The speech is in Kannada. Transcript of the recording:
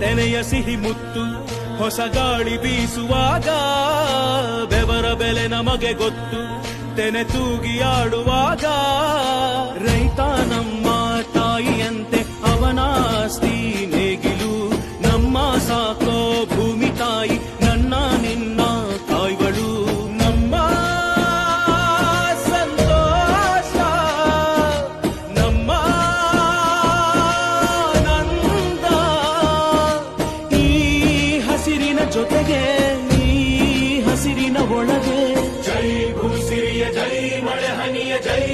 ತೆನೆಯ ಸಿಹಿ ಮುತ್ತು, ಹೊಸ ಗಾಳಿ ಬೀಸುವಾಗ ಬೆವರ ಬೆಲೆ ನಮಗೆ ಗೊತ್ತು, ತೆನೆ ತೂಗಿ ಆಡುವಾಗ ರೈತ ನಮ್ಮ ಬೆಳಕಿನ ಜೊತೆಗೆ ನೀ ಹಸಿರಿನ ಒಳಗೆ. ಜೈ ಭೂಸಿರಿಯ ಜೈ ಮಳೆ ಹನಿಯ ಜೈ